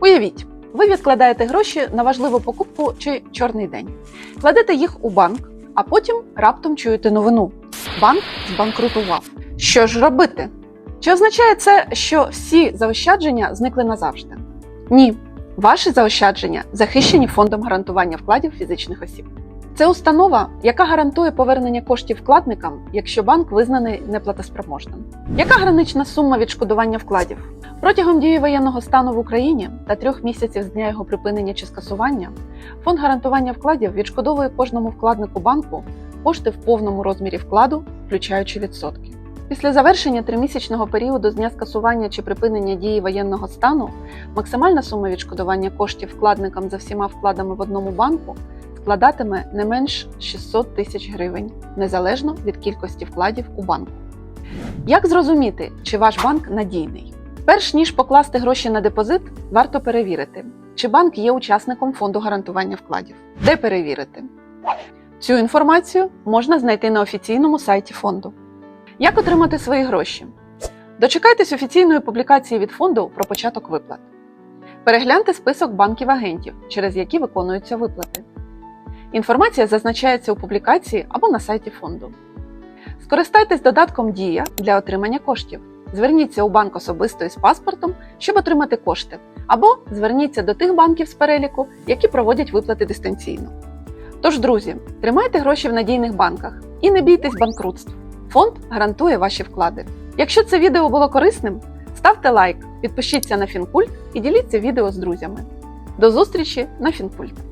Уявіть, ви відкладаєте гроші на важливу покупку чи чорний день. Кладете їх у банк, а потім раптом чуєте новину: банк збанкрутував. Що ж робити? Чи означає це, що всі заощадження зникли назавжди? Ні, ваші заощадження захищені фондом гарантування вкладів фізичних осіб. Це установа, яка гарантує повернення коштів вкладникам, якщо банк визнаний неплатоспроможним. Яка гранична сума відшкодування вкладів? Протягом дії воєнного стану в Україні та трьох місяців з дня його припинення чи скасування фонд гарантування вкладів відшкодовує кожному вкладнику банку кошти в повному розмірі вкладу, включаючи відсотки. Після завершення тримісячного періоду з дня скасування чи припинення дії воєнного стану максимальна сума відшкодування коштів вкладникам за всіма вкладами в одному банку складатиме не менш 600 тисяч гривень, незалежно від кількості вкладів у банку. Як зрозуміти, чи ваш банк надійний? Перш ніж покласти гроші на депозит, варто перевірити, чи банк є учасником фонду гарантування вкладів. Де перевірити? Цю інформацію можна знайти на офіційному сайті фонду. Як отримати свої гроші? Дочекайтесь офіційної публікації від фонду про початок виплат. Перегляньте список банків-агентів, через які виконуються виплати. Інформація зазначається у публікації або на сайті фонду. Скористайтесь додатком Дія для отримання коштів. Зверніться у банк особисто із паспортом, щоб отримати кошти, або зверніться до тих банків з переліку, які проводять виплати дистанційно. Тож, друзі, тримайте гроші в надійних банках і не бійтесь банкрутств. Фонд гарантує ваші вклади. Якщо це відео було корисним, ставте лайк, підпишіться на Фінкульт і діліться відео з друзями. До зустрічі на Фінкульт!